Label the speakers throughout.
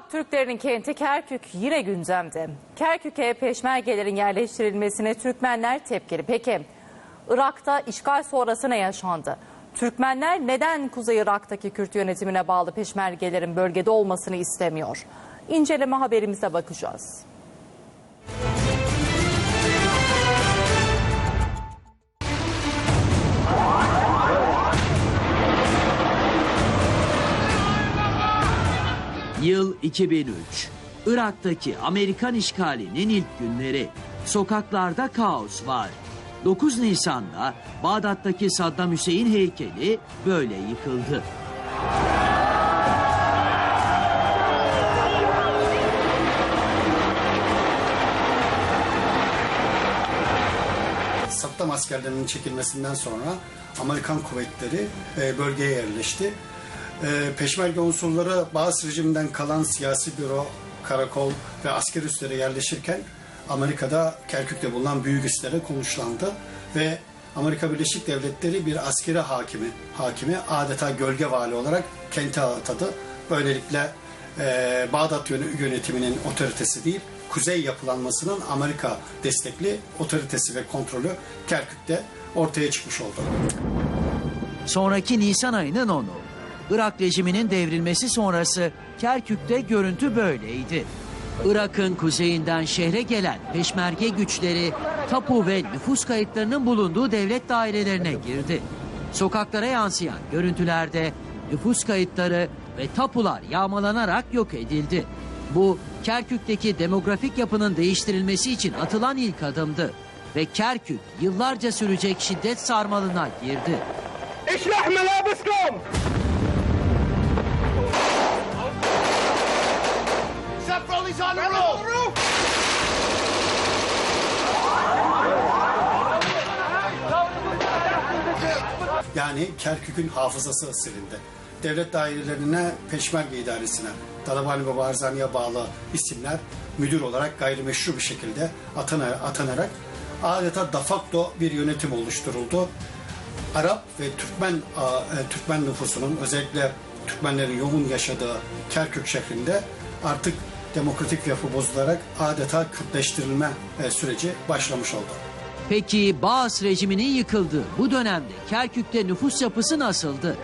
Speaker 1: Irak Türklerinin kenti Kerkük yine gündemde. Kerkük'e peşmergelerin yerleştirilmesine Türkmenler tepkili. Peki Irak'ta işgal sonrası ne yaşandı? Türkmenler neden Kuzey Irak'taki Kürt yönetimine bağlı peşmergelerin bölgede olmasını istemiyor? İnceleme haberimize bakacağız.
Speaker 2: Yıl 2003. Irak'taki Amerikan işgalinin ilk günleri. Sokaklarda kaos var. 9 Nisan'da Bağdat'taki Saddam Hüseyin heykeli böyle yıkıldı.
Speaker 3: Saddam askerlerinin çekilmesinden sonra Amerikan kuvvetleri e, bölgeye yerleşti. E, peşmerge unsurları Bağız rejiminden kalan siyasi büro, karakol ve asker üslere yerleşirken Amerika'da Kerkük'te bulunan büyük üslere konuşlandı ve Amerika Birleşik Devletleri bir askeri hakimi, hakimi adeta gölge vali olarak kente atadı. Böylelikle e, Bağdat yön- yönetiminin otoritesi değil, kuzey yapılanmasının Amerika destekli otoritesi ve kontrolü Kerkük'te ortaya çıkmış oldu.
Speaker 2: Sonraki Nisan ayının 10'u. Irak rejiminin devrilmesi sonrası Kerkük'te görüntü böyleydi. Irak'ın kuzeyinden şehre gelen peşmerge güçleri tapu ve nüfus kayıtlarının bulunduğu devlet dairelerine girdi. Sokaklara yansıyan görüntülerde nüfus kayıtları ve tapular yağmalanarak yok edildi. Bu Kerkük'teki demografik yapının değiştirilmesi için atılan ilk adımdı ve Kerkük yıllarca sürecek şiddet sarmalına girdi.
Speaker 4: İşlah melabıskom! Seproli's on the roof!
Speaker 3: Yani Kerkük'ün hafızası silindi. Devlet dairelerine, Peşmerge idaresine, Talabani ve Barzani'ye bağlı isimler müdür olarak gayrimeşru bir şekilde atana- atanarak adeta de facto bir yönetim oluşturuldu. Arap ve Türkmen e, Türkmen nüfusunun özellikle Türkmenlerin yoğun yaşadığı Kerkük şehrinde artık demokratik yapı bozularak adeta Kürtleştirilme e, süreci başlamış oldu.
Speaker 2: Peki Baas rejiminin yıkıldığı bu dönemde Kerkük'te nüfus yapısı nasıldı?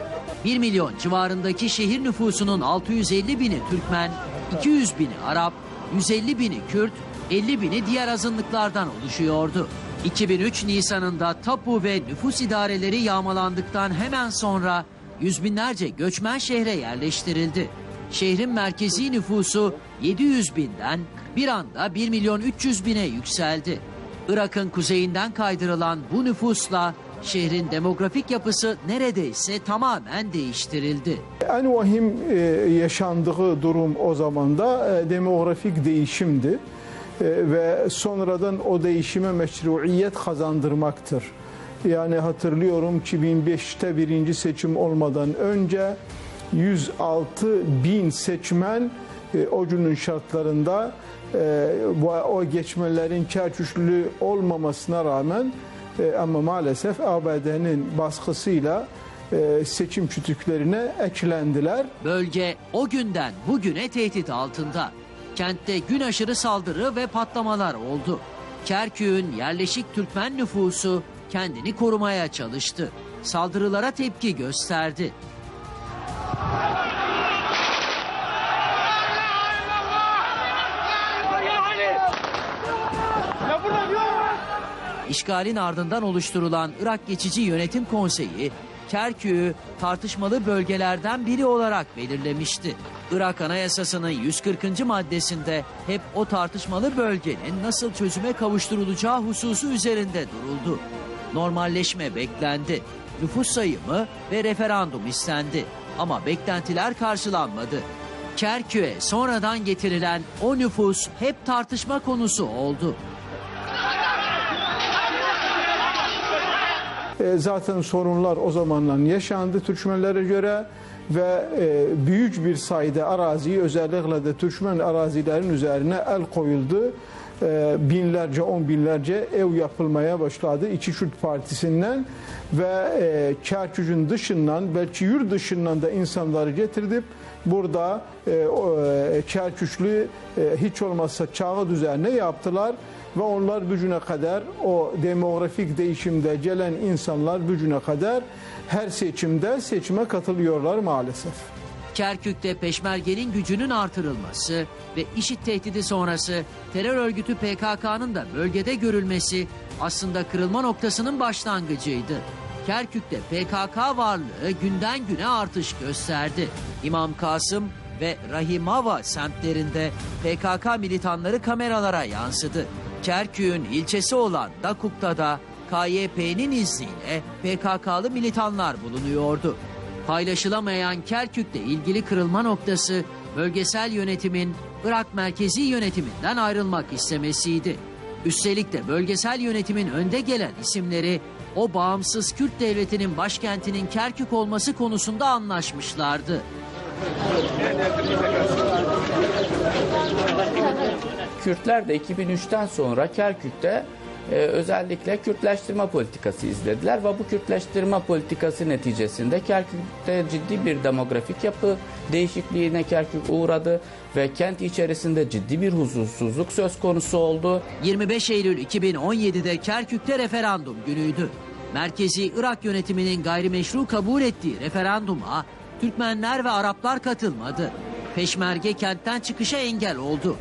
Speaker 2: 1 milyon civarındaki şehir nüfusunun 650 bini Türkmen, 200 bini Arap, 150 bini Kürt, 50 bini diğer azınlıklardan oluşuyordu. 2003 Nisan'ında tapu ve nüfus idareleri yağmalandıktan hemen sonra yüz binlerce göçmen şehre yerleştirildi. Şehrin merkezi nüfusu 700 binden bir anda 1 milyon 300 bine yükseldi. Irak'ın kuzeyinden kaydırılan bu nüfusla şehrin demografik yapısı neredeyse tamamen değiştirildi.
Speaker 5: En vahim e, yaşandığı durum o zaman da e, demografik değişimdi E, ve sonradan o değişime meşruiyet kazandırmaktır. Yani hatırlıyorum 2005'te birinci seçim olmadan önce 106 bin seçmen o günün şartlarında e, o geçmelerin Kerküklü olmamasına rağmen e, ama maalesef ABD'nin baskısıyla e, seçim kütüklerine eklendiler.
Speaker 2: Bölge o günden bugüne tehdit altında. Kentte gün aşırı saldırı ve patlamalar oldu. Kerkük'ün yerleşik Türkmen nüfusu kendini korumaya çalıştı. Saldırılara tepki gösterdi. İşgalin ardından oluşturulan Irak Geçici Yönetim Konseyi, Kerkük'ü tartışmalı bölgelerden biri olarak belirlemişti. Irak Anayasası'nın 140. maddesinde hep o tartışmalı bölgenin nasıl çözüme kavuşturulacağı hususu üzerinde duruldu. Normalleşme beklendi. Nüfus sayımı ve referandum istendi. Ama beklentiler karşılanmadı. Kerkük'e sonradan getirilen o nüfus hep tartışma konusu oldu.
Speaker 5: E, zaten sorunlar o zamanlar yaşandı Türkmenlere göre ve e, büyük bir sayıda araziyi özellikle de Türkmen arazilerin üzerine el koyuldu. E, binlerce, on binlerce ev yapılmaya başladı İki Kürt Partisi'nden ve e, Kerkük'ün dışından belki yurt dışından da insanları getirdik burada e, e, Kerküklü hiç olmazsa çağı düzenine yaptılar ve onlar gücüne kadar o demografik değişimde gelen insanlar gücüne kadar her seçimde seçime katılıyorlar maalesef.
Speaker 2: Kerkük'te peşmergenin gücünün artırılması ve IŞİD tehdidi sonrası terör örgütü PKK'nın da bölgede görülmesi aslında kırılma noktasının başlangıcıydı. Kerkük'te PKK varlığı günden güne artış gösterdi. İmam Kasım ve Rahimava semtlerinde PKK militanları kameralara yansıdı. Kerkük'ün ilçesi olan Dakuk'ta da KYP'nin izniyle PKK'lı militanlar bulunuyordu. Paylaşılamayan Kerkük'le ilgili kırılma noktası bölgesel yönetimin Irak merkezi yönetiminden ayrılmak istemesiydi. Üstelik de bölgesel yönetimin önde gelen isimleri o bağımsız Kürt devletinin başkentinin Kerkük olması konusunda anlaşmışlardı.
Speaker 6: Kürtler de 2003'ten sonra Kerkük'te e, özellikle Kürtleştirme politikası izlediler ve bu Kürtleştirme politikası neticesinde Kerkük'te ciddi bir demografik yapı değişikliğine Kerkük uğradı ve kent içerisinde ciddi bir huzursuzluk söz konusu oldu.
Speaker 2: 25 Eylül 2017'de Kerkük'te referandum günüydü. Merkezi Irak yönetiminin gayrimeşru kabul ettiği referanduma Türkmenler ve Araplar katılmadı. Peşmerge kentten çıkışa engel oldu.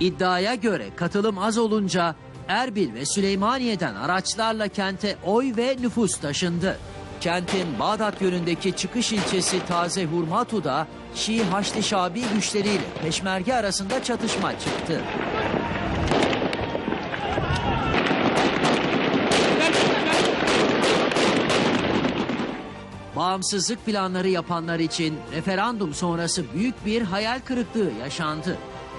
Speaker 2: İddiaya göre katılım az olunca Erbil ve Süleymaniye'den araçlarla kente oy ve nüfus taşındı. Kentin Bağdat yönündeki çıkış ilçesi Taze Hurmatu'da Şii Haçlı Şabi güçleriyle peşmerge arasında çatışma çıktı. Bağımsızlık planları yapanlar için referandum sonrası büyük bir hayal kırıklığı yaşandı.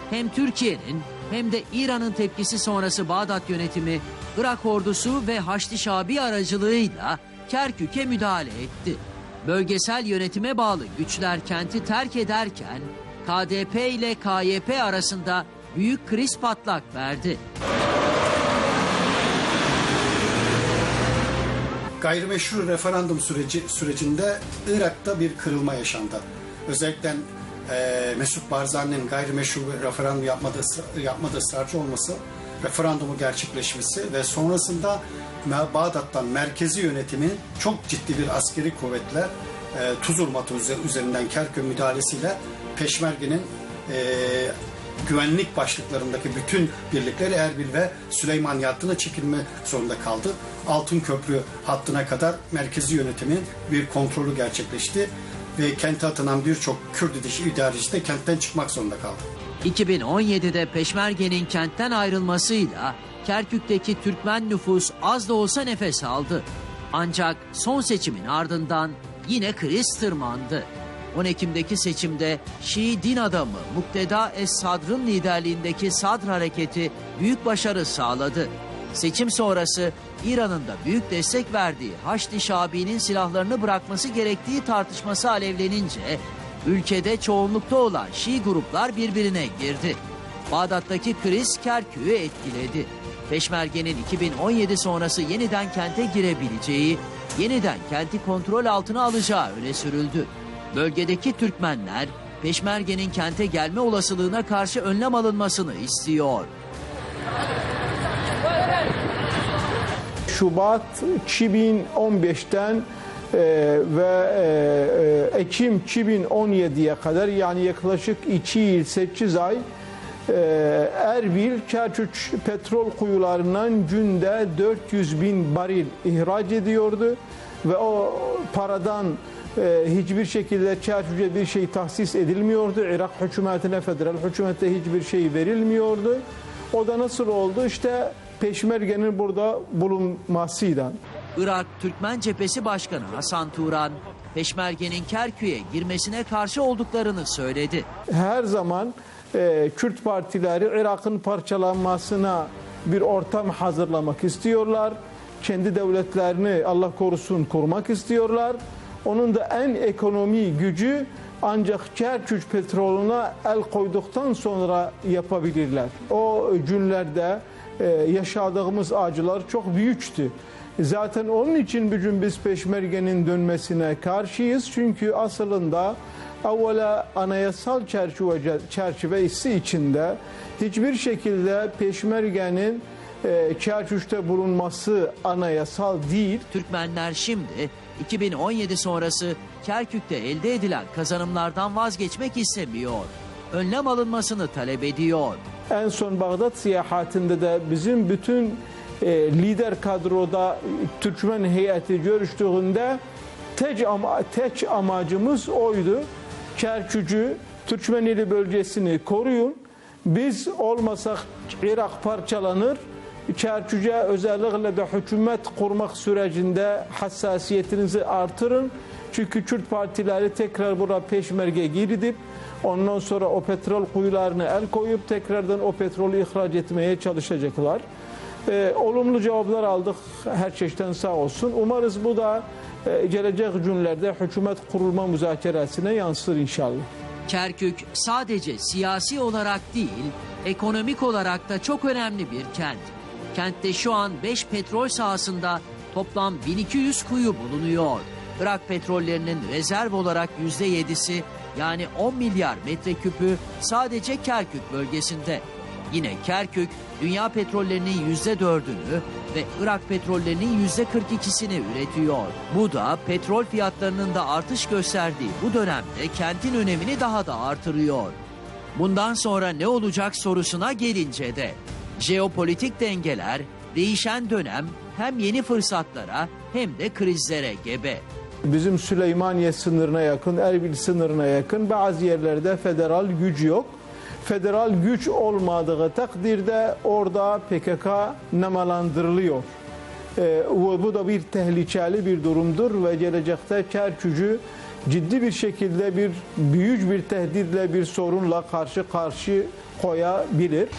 Speaker 2: Hem Türkiye'nin hem de İran'ın tepkisi sonrası Bağdat yönetimi Irak ordusu ve Haçlı Şabi aracılığıyla Kerkük'e müdahale etti. Bölgesel yönetime bağlı güçler kenti terk ederken KDP ile KYP arasında büyük kriz patlak verdi.
Speaker 3: Gayrimeşru referandum süreci sürecinde Irak'ta bir kırılma yaşandı. Özellikle e, Mesut Barzani'nin gayrimeşru referandum yapmadığı, yapmadığı ısrarcı olması, referandumu gerçekleşmesi ve sonrasında Bağdat'tan merkezi yönetimin çok ciddi bir askeri kuvvetle e, Tuzurmatı üze- üzerinden Kerkük müdahalesiyle Peşmerge'nin e, güvenlik başlıklarındaki bütün birlikleri Erbil ve Süleymaniye hattına çekilme zorunda kaldı. Altın Köprü hattına kadar merkezi yönetimin bir kontrolü gerçekleşti ve kente atanan birçok Kürt idareci de kentten çıkmak zorunda kaldı.
Speaker 2: 2017'de Peşmerge'nin kentten ayrılmasıyla Kerkük'teki Türkmen nüfus az da olsa nefes aldı. Ancak son seçimin ardından yine kriz tırmandı. 10 Ekim'deki seçimde Şii din adamı Mukteda Es-Sadr'ın liderliğindeki Sadr hareketi büyük başarı sağladı. Seçim sonrası İran'ın da büyük destek verdiği Haçlı Şabi'nin silahlarını bırakması gerektiği tartışması alevlenince ülkede çoğunlukta olan Şii gruplar birbirine girdi. Bağdat'taki kriz Kerkük'ü etkiledi. Peşmerge'nin 2017 sonrası yeniden kente girebileceği, yeniden kenti kontrol altına alacağı öne sürüldü. Bölgedeki Türkmenler Peşmerge'nin kente gelme olasılığına karşı önlem alınmasını istiyor.
Speaker 5: Şubat 2015'ten e, ve e, e, Ekim 2017'ye kadar yani yaklaşık 2 yıl 8 ay e, Erbil Kerkük petrol kuyularından günde 400 bin baril ihraç ediyordu ve o paradan e, hiçbir şekilde Kerkük'e bir şey tahsis edilmiyordu. Irak hükümetine, federal hükümete hiçbir şey verilmiyordu. O da nasıl oldu? İşte Peşmerge'nin burada bulunmasıyla.
Speaker 2: Irak Türkmen Cephesi Başkanı Hasan Turan, Peşmerge'nin Kerkük'e girmesine karşı olduklarını söyledi.
Speaker 5: Her zaman e, Kürt partileri Irak'ın parçalanmasına bir ortam hazırlamak istiyorlar. Kendi devletlerini Allah korusun kurmak istiyorlar. Onun da en ekonomi gücü ancak Kerkük petrolüne el koyduktan sonra yapabilirler. O günlerde yaşadığımız acılar çok büyüktü. Zaten onun için bugün biz Peşmerge'nin dönmesine karşıyız. Çünkü aslında evvela anayasal çerçeve, çerçevesi içinde hiçbir şekilde peşmergenin e, Kerkük'te bulunması anayasal değil.
Speaker 2: Türkmenler şimdi 2017 sonrası Kerkük'te elde edilen kazanımlardan vazgeçmek istemiyor. Önlem alınmasını talep ediyor.
Speaker 5: En son Bağdat seyahatinde de bizim bütün e, lider kadroda Türkmen heyeti görüştüğünde tek, ama, tek amacımız oydu. Kerkük'ü, Türkmenili bölgesini koruyun. Biz olmasak Irak parçalanır. Kerkük'e özellikle de hükümet kurmak sürecinde hassasiyetinizi artırın. Çünkü Kürt partileri tekrar bura peşmerge girip ondan sonra o petrol kuyularına el koyup tekrardan o petrolü ihraç etmeye çalışacaklar. Ee, olumlu cevaplar aldık her çeşitten sağ olsun. Umarız bu da e, gelecek günlerde hükümet kurulma müzakeresine yansır inşallah.
Speaker 2: Kerkük sadece siyasi olarak değil, ekonomik olarak da çok önemli bir kent. Kentte şu an 5 petrol sahasında toplam 1200 kuyu bulunuyor. Irak petrollerinin rezerv olarak %7'si yani 10 milyar metreküpü sadece Kerkük bölgesinde. Yine Kerkük dünya petrollerinin %4'ünü ve Irak petrollerinin %42'sini üretiyor. Bu da petrol fiyatlarının da artış gösterdiği bu dönemde kentin önemini daha da artırıyor. Bundan sonra ne olacak sorusuna gelince de jeopolitik dengeler değişen dönem hem yeni fırsatlara hem de krizlere gebe.
Speaker 5: Bizim Süleymaniye sınırına yakın, Erbil sınırına yakın bazı yerlerde federal güç yok. Federal güç olmadığı takdirde orada PKK nemalandırılıyor. Ee, bu da bir tehlikeli bir durumdur ve gelecekte Kerkük'ü ciddi bir şekilde bir büyük bir tehditle bir sorunla karşı karşı koyabilir.